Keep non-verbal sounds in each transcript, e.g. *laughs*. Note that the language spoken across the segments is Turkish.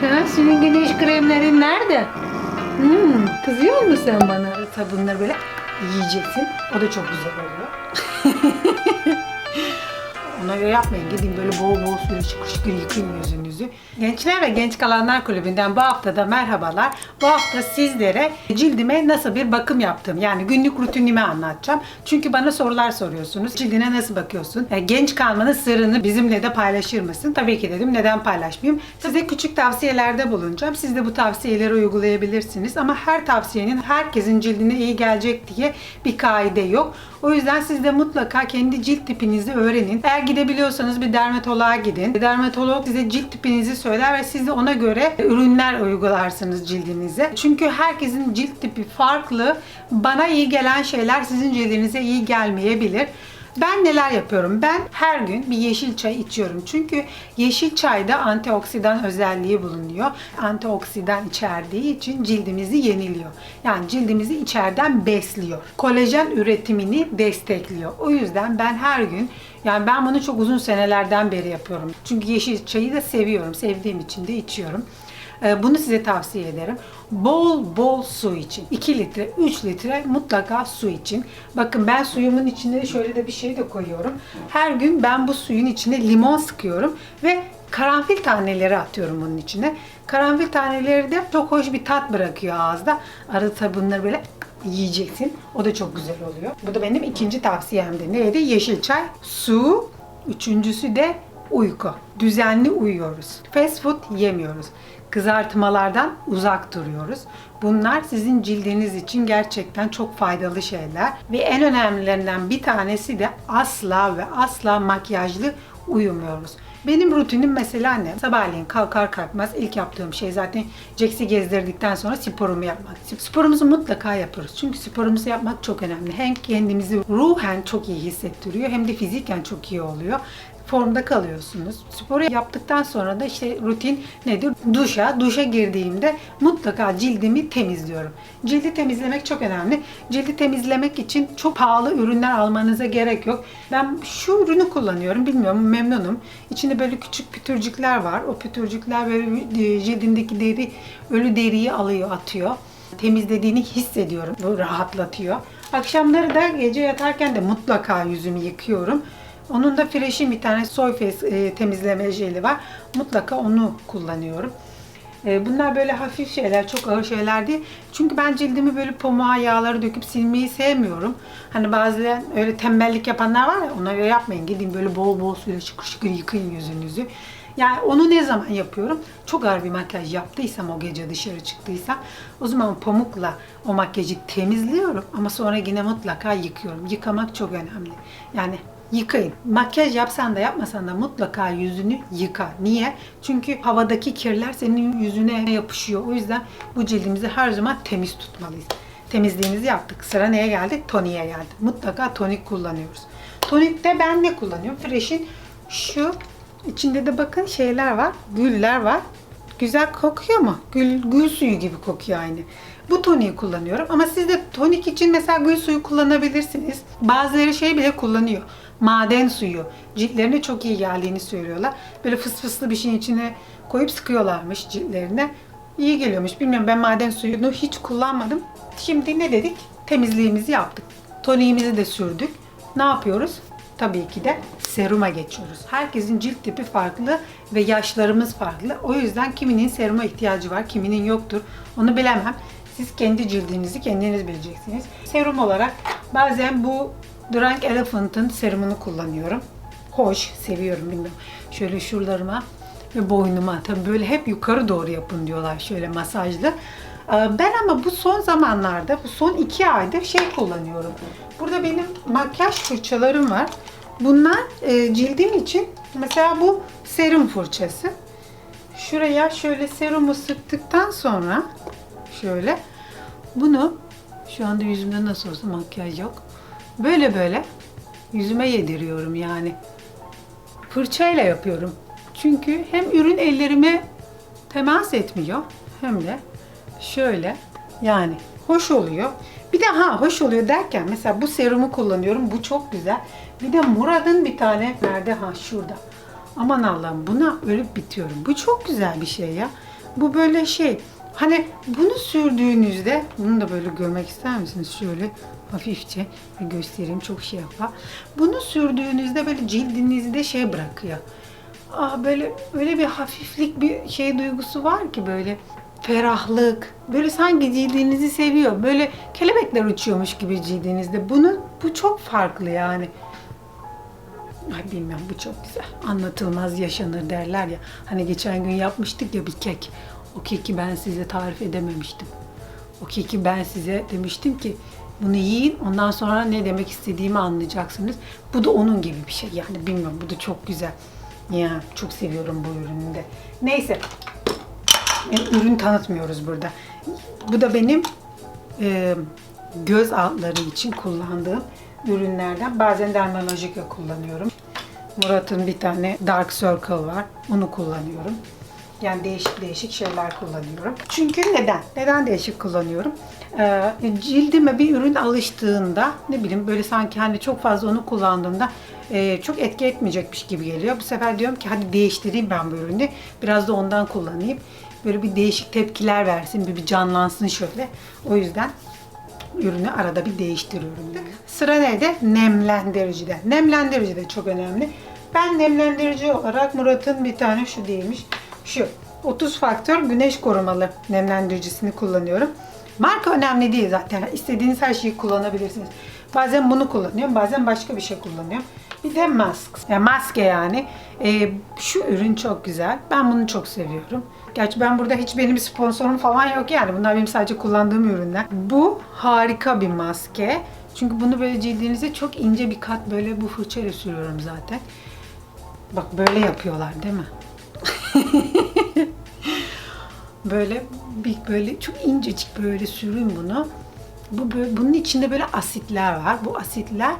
Sen senin güneş kremlerin nerede? Hmm, kızıyor musun sen bana? Sabunları böyle yiyeceksin. O da çok güzel oluyor. *laughs* Ona göre yapmayın. Gidin böyle bol bol suyla şıkır şıkır yıkayın yüzünüzü. Gençler ve Genç Kalanlar Kulübü'nden bu hafta da merhabalar. Bu hafta sizlere cildime nasıl bir bakım yaptım. Yani günlük rutinimi anlatacağım. Çünkü bana sorular soruyorsunuz. Cildine nasıl bakıyorsun? E, genç kalmanın sırrını bizimle de paylaşır mısın? Tabii ki dedim. Neden paylaşmayayım? Size küçük tavsiyelerde bulunacağım. Siz de bu tavsiyeleri uygulayabilirsiniz. Ama her tavsiyenin herkesin cildine iyi gelecek diye bir kaide yok. O yüzden siz de mutlaka kendi cilt tipinizi öğrenin. Eğer gidebiliyorsanız bir dermatoloğa gidin. Dermatolog size cilt tipinizi söyler ve siz de ona göre ürünler uygularsınız cildinize. Çünkü herkesin cilt tipi farklı. Bana iyi gelen şeyler sizin cildinize iyi gelmeyebilir. Ben neler yapıyorum? Ben her gün bir yeşil çay içiyorum. Çünkü yeşil çayda antioksidan özelliği bulunuyor. Antioksidan içerdiği için cildimizi yeniliyor. Yani cildimizi içeriden besliyor. Kolajen üretimini destekliyor. O yüzden ben her gün yani ben bunu çok uzun senelerden beri yapıyorum. Çünkü yeşil çayı da seviyorum. Sevdiğim için de içiyorum. Ee, Bunu size tavsiye ederim. Bol bol su için. 2 litre, 3 litre mutlaka su için. Bakın ben suyumun içine şöyle de bir şey de koyuyorum. Her gün ben bu suyun içine limon sıkıyorum ve karanfil taneleri atıyorum bunun içine. Karanfil taneleri de çok hoş bir tat bırakıyor ağızda. Arada tabii bunları böyle yiyeceksin. O da çok güzel oluyor. Bu da benim ikinci tavsiyemdi. Neydi? Yeşil çay, su. Üçüncüsü de uyku. Düzenli uyuyoruz. Fast food yemiyoruz. Kızartmalardan uzak duruyoruz. Bunlar sizin cildiniz için gerçekten çok faydalı şeyler. Ve en önemlilerinden bir tanesi de asla ve asla makyajlı uyumuyoruz. Benim rutinim mesela ne? Sabahleyin kalkar kalkmaz ilk yaptığım şey zaten Jax'i gezdirdikten sonra sporumu yapmak. Sporumuzu mutlaka yapıyoruz. Çünkü sporumuzu yapmak çok önemli. Hem kendimizi ruhen çok iyi hissettiriyor hem de fiziken çok iyi oluyor formda kalıyorsunuz. Sporu yaptıktan sonra da işte rutin nedir? Duşa. Duşa girdiğimde mutlaka cildimi temizliyorum. Cildi temizlemek çok önemli. Cildi temizlemek için çok pahalı ürünler almanıza gerek yok. Ben şu ürünü kullanıyorum. Bilmiyorum memnunum. İçinde böyle küçük pütürcükler var. O pütürcükler böyle e, cildindeki deri, ölü deriyi alıyor, atıyor. Temizlediğini hissediyorum. Bu rahatlatıyor. Akşamları da gece yatarken de mutlaka yüzümü yıkıyorum. Onun da Fresh'in bir tane soy face e, temizleme jeli var. Mutlaka onu kullanıyorum. E, bunlar böyle hafif şeyler, çok ağır şeyler değil. Çünkü ben cildimi böyle pamuğa yağları döküp silmeyi sevmiyorum. Hani bazen öyle tembellik yapanlar var ya, onları yapmayın. Gidin böyle bol bol suyla şıkır şıkır yıkayın yüzünüzü. Yani onu ne zaman yapıyorum? Çok ağır bir makyaj yaptıysam o gece dışarı çıktıysam o zaman pamukla o makyajı temizliyorum ama sonra yine mutlaka yıkıyorum. Yıkamak çok önemli. Yani Yıkayın. Makyaj yapsan da yapmasan da mutlaka yüzünü yıka. Niye? Çünkü havadaki kirler senin yüzüne yapışıyor. O yüzden bu cildimizi her zaman temiz tutmalıyız. Temizliğimizi yaptık. Sıra neye geldi? Toniğe geldi. Mutlaka tonik kullanıyoruz. Tonikte ben ne kullanıyorum? Fresh'in şu içinde de bakın şeyler var. Güller var. Güzel kokuyor mu? Gül, gül suyu gibi kokuyor aynı. Bu toniği kullanıyorum ama siz de tonik için mesela gül suyu kullanabilirsiniz. Bazıları şey bile kullanıyor. Maden suyu. Ciltlerine çok iyi geldiğini söylüyorlar. Böyle fıs fıslı bir şeyin içine koyup sıkıyorlarmış ciltlerine. İyi geliyormuş. Bilmiyorum ben maden suyunu hiç kullanmadım. Şimdi ne dedik? Temizliğimizi yaptık. Toniğimizi de sürdük. Ne yapıyoruz? Tabii ki de seruma geçiyoruz. Herkesin cilt tipi farklı ve yaşlarımız farklı. O yüzden kiminin seruma ihtiyacı var, kiminin yoktur. Onu bilemem. Siz kendi cildinizi kendiniz bileceksiniz. Serum olarak bazen bu Drunk Elephant'ın serumunu kullanıyorum. Hoş, seviyorum bilmiyorum. Şöyle şuralarıma ve boynuma. Tabii böyle hep yukarı doğru yapın diyorlar şöyle masajlı. Ee, Ben ama bu son zamanlarda, bu son iki aydır şey kullanıyorum. Burada benim makyaj fırçalarım var. Bunlar e, cildim için mesela bu serum fırçası. Şuraya şöyle serumu sıktıktan sonra şöyle bunu şu anda yüzümde nasıl olsa makyaj yok. Böyle böyle yüzüme yediriyorum yani. Fırçayla yapıyorum. Çünkü hem ürün ellerime temas etmiyor hem de şöyle yani hoş oluyor. Bir de ha hoş oluyor derken mesela bu serumu kullanıyorum. Bu çok güzel. Bir de Murad'ın bir tane nerede? Ha şurada. Aman Allah'ım buna ölüp bitiyorum. Bu çok güzel bir şey ya. Bu böyle şey. Hani bunu sürdüğünüzde, bunu da böyle görmek ister misiniz? Şöyle hafifçe göstereyim çok şey yapar. Bunu sürdüğünüzde böyle cildinizde şey bırakıyor. Ah böyle böyle bir hafiflik bir şey duygusu var ki böyle ferahlık. Böyle sanki cildinizi seviyor. Böyle kelebekler uçuyormuş gibi cildinizde. Bunu bu çok farklı yani. Ay bilmiyorum bu çok güzel. Anlatılmaz yaşanır derler ya. Hani geçen gün yapmıştık ya bir kek. O keki ben size tarif edememiştim. O keki ben size demiştim ki bunu yiyin ondan sonra ne demek istediğimi anlayacaksınız. Bu da onun gibi bir şey yani bilmiyorum bu da çok güzel. Ya çok seviyorum bu ürünü de. Neyse yani ürün tanıtmıyoruz burada. Bu da benim e, göz altları için kullandığım ürünlerden. Bazen dermalojika kullanıyorum. Murat'ın bir tane Dark Circle var. Onu kullanıyorum. Yani değişik değişik şeyler kullanıyorum. Çünkü neden? Neden değişik kullanıyorum? Ee, cildime bir ürün alıştığında ne bileyim böyle sanki hani çok fazla onu kullandığımda e, çok etki etmeyecekmiş gibi geliyor. Bu sefer diyorum ki hadi değiştireyim ben bu ürünü. Biraz da ondan kullanayım. Böyle bir değişik tepkiler versin, bir, bir canlansın şöyle. O yüzden ürünü arada bir değiştiriyorum. Sıra neydi? Nemlendiricide. Nemlendirici de çok önemli. Ben nemlendirici olarak Murat'ın bir tane şu değilmiş. Şu 30 faktör güneş korumalı nemlendiricisini kullanıyorum. Marka önemli değil zaten. İstediğiniz her şeyi kullanabilirsiniz. Bazen bunu kullanıyorum, bazen başka bir şey kullanıyorum. Bir de mask. Yani maske yani. Ee, şu ürün çok güzel. Ben bunu çok seviyorum. Gerçi ben burada hiç benim sponsorum falan yok yani. Bunlar benim sadece kullandığım ürünler. Bu harika bir maske. Çünkü bunu böyle cildinize çok ince bir kat böyle bu fırçayla sürüyorum zaten. Bak böyle yapıyorlar değil mi? *laughs* böyle bir böyle çok incecik böyle sürün bunu. Bu böyle, bunun içinde böyle asitler var. Bu asitler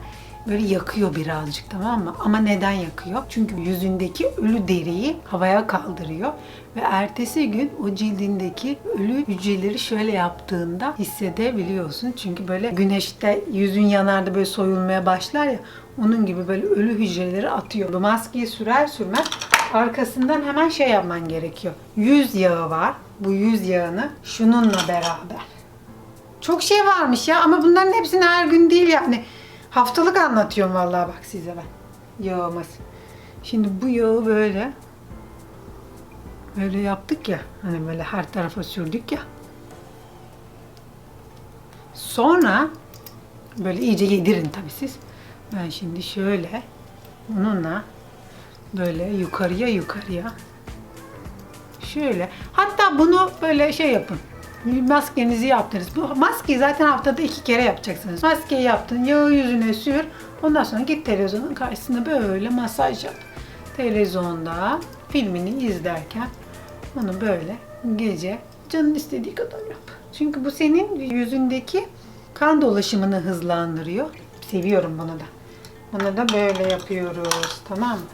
böyle yakıyor birazcık tamam mı? Ama neden yakıyor? Çünkü yüzündeki ölü deriyi havaya kaldırıyor ve ertesi gün o cildindeki ölü hücreleri şöyle yaptığında hissedebiliyorsun. Çünkü böyle güneşte yüzün yanarda böyle soyulmaya başlar ya onun gibi böyle ölü hücreleri atıyor. Bu maskeyi sürer sürmez arkasından hemen şey yapman gerekiyor. Yüz yağı var. Bu yüz yağını şununla beraber çok şey varmış ya ama bunların hepsini her gün değil yani. Haftalık anlatıyorum vallahi bak size ben. Yağımız. Şimdi bu yağı böyle böyle yaptık ya. Hani böyle her tarafa sürdük ya. Sonra böyle iyice yedirin tabii siz. Ben şimdi şöyle bununla böyle yukarıya yukarıya şöyle hatta bunu böyle şey yapın maskenizi yaptınız. Bu maskeyi zaten haftada iki kere yapacaksınız. Maskeyi yaptın, yağı yüzüne sür. Ondan sonra git televizyonun karşısında böyle masaj yap. Televizyonda filmini izlerken bunu böyle gece canın istediği kadar yap. Çünkü bu senin yüzündeki kan dolaşımını hızlandırıyor. Seviyorum bunu da. Bunu da böyle yapıyoruz. Tamam mı?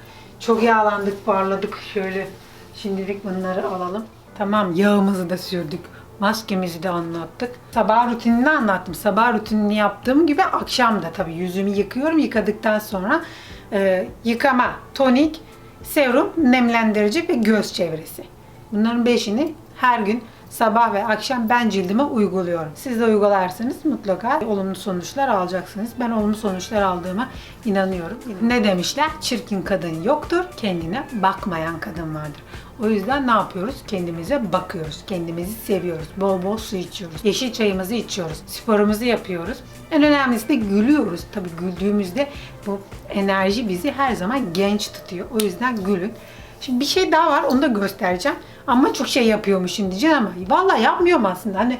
Çok yağlandık, parladık. Şöyle şimdilik bunları alalım. Tamam yağımızı da sürdük. Maskemizi de anlattık. Sabah rutinini anlattım. Sabah rutinini yaptığım gibi akşam da tabii yüzümü yıkıyorum. Yıkadıktan sonra e, yıkama, tonik, serum, nemlendirici ve göz çevresi. Bunların beşini her gün sabah ve akşam ben cildime uyguluyorum. Siz de uygularsanız mutlaka olumlu sonuçlar alacaksınız. Ben olumlu sonuçlar aldığıma inanıyorum. Ne demişler? Çirkin kadın yoktur, kendine bakmayan kadın vardır. O yüzden ne yapıyoruz? Kendimize bakıyoruz. Kendimizi seviyoruz. Bol bol su içiyoruz. Yeşil çayımızı içiyoruz. Sporumuzu yapıyoruz. En önemlisi de gülüyoruz. Tabii güldüğümüzde bu enerji bizi her zaman genç tutuyor. O yüzden gülün. Şimdi bir şey daha var onu da göstereceğim. Ama çok şey yapıyormuşum diyeceksin ama vallahi yapmıyorum aslında. Hani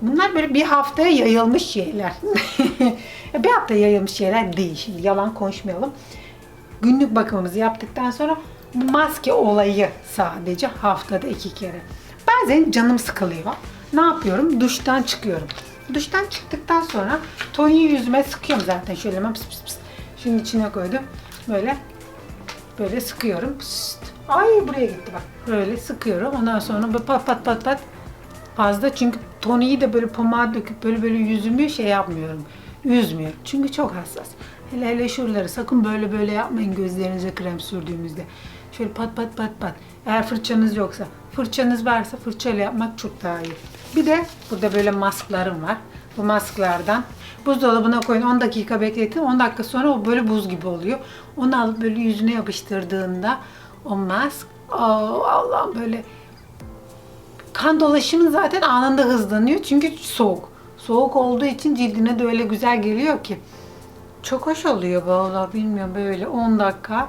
bunlar böyle bir haftaya yayılmış şeyler. *laughs* bir hafta yayılmış şeyler değil. Yalan konuşmayalım. Günlük bakımımızı yaptıktan sonra maske olayı sadece haftada iki kere. Bazen canım sıkılıyor. Ne yapıyorum? Duştan çıkıyorum. Duştan çıktıktan sonra toniği yüzüme sıkıyorum zaten. Şöyle hemen pıs pıs pıs. Şunun içine koydum. Böyle böyle sıkıyorum. Pıst. Ay buraya gitti bak. Böyle sıkıyorum. Ondan sonra böyle pat pat pat pat fazla çünkü toniği de böyle pomade döküp böyle böyle yüzümü şey yapmıyorum. Üzmüyorum. Çünkü çok hassas. Hele hele şuraları sakın böyle böyle yapmayın gözlerinize krem sürdüğümüzde. Şöyle pat pat pat pat. Eğer fırçanız yoksa, fırçanız varsa fırçayla yapmak çok daha iyi. Bir de burada böyle masklarım var. Bu masklardan buzdolabına koyun 10 dakika bekletin. 10 dakika sonra o böyle buz gibi oluyor. Onu alıp böyle yüzüne yapıştırdığında o mask aa, Allah'ım böyle kan dolaşımı zaten anında hızlanıyor. Çünkü soğuk. Soğuk olduğu için cildine de öyle güzel geliyor ki. Çok hoş oluyor valla bilmiyorum böyle 10 dakika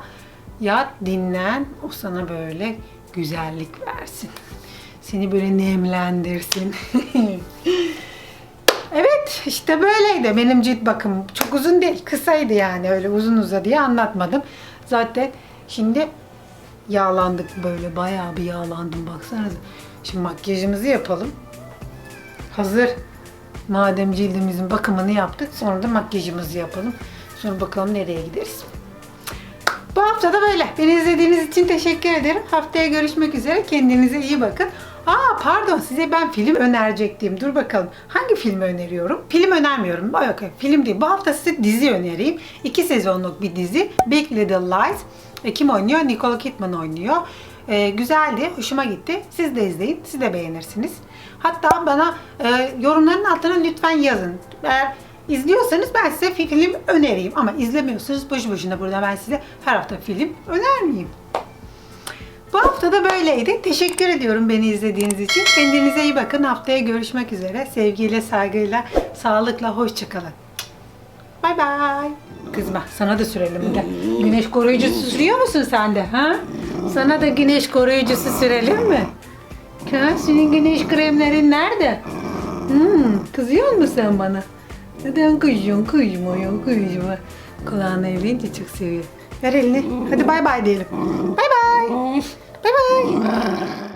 yat dinlen o sana böyle güzellik versin. Seni böyle nemlendirsin. *laughs* evet işte böyleydi benim cilt bakımım. Çok uzun değil kısaydı yani öyle uzun uza diye anlatmadım. Zaten şimdi yağlandık böyle bayağı bir yağlandım baksanıza. Şimdi makyajımızı yapalım. Hazır. Madem cildimizin bakımını yaptık sonra da makyajımızı yapalım. Sonra bakalım nereye gideriz. Bu hafta da böyle. Beni izlediğiniz için teşekkür ederim. Haftaya görüşmek üzere. Kendinize iyi bakın. Aa pardon size ben film önerecektim. Dur bakalım. Hangi filmi öneriyorum? Film önermiyorum. Yok film değil. Bu hafta size dizi önereyim. İki sezonluk bir dizi. Big Little Lies. E, kim oynuyor? Nicole Kidman oynuyor. E, güzeldi. Hoşuma gitti. Siz de izleyin. Siz de beğenirsiniz. Hatta bana e, yorumların altına lütfen yazın. Eğer izliyorsanız ben size fi- film önereyim. Ama izlemiyorsanız boşu boşuna burada ben size her hafta film önermeyeyim. Bu hafta da böyleydi. Teşekkür ediyorum beni izlediğiniz için. Kendinize iyi bakın. Haftaya görüşmek üzere. Sevgiyle, saygıyla, sağlıkla, hoşçakalın. Bay bay. Kızma sana da sürelim de. Güneş koruyucusu sürüyor musun sen de? Ha? Sana da güneş koruyucusu sürelim mi? Ha, senin güneş kremlerin nerede? Hmm, kızıyor musun sen bana? Neden kızıyorsun? Kızmıyor, kızma. Kulağına eğilince çok seviyor. Ver elini. Hadi bay bay diyelim. Bay bay. Bay bay.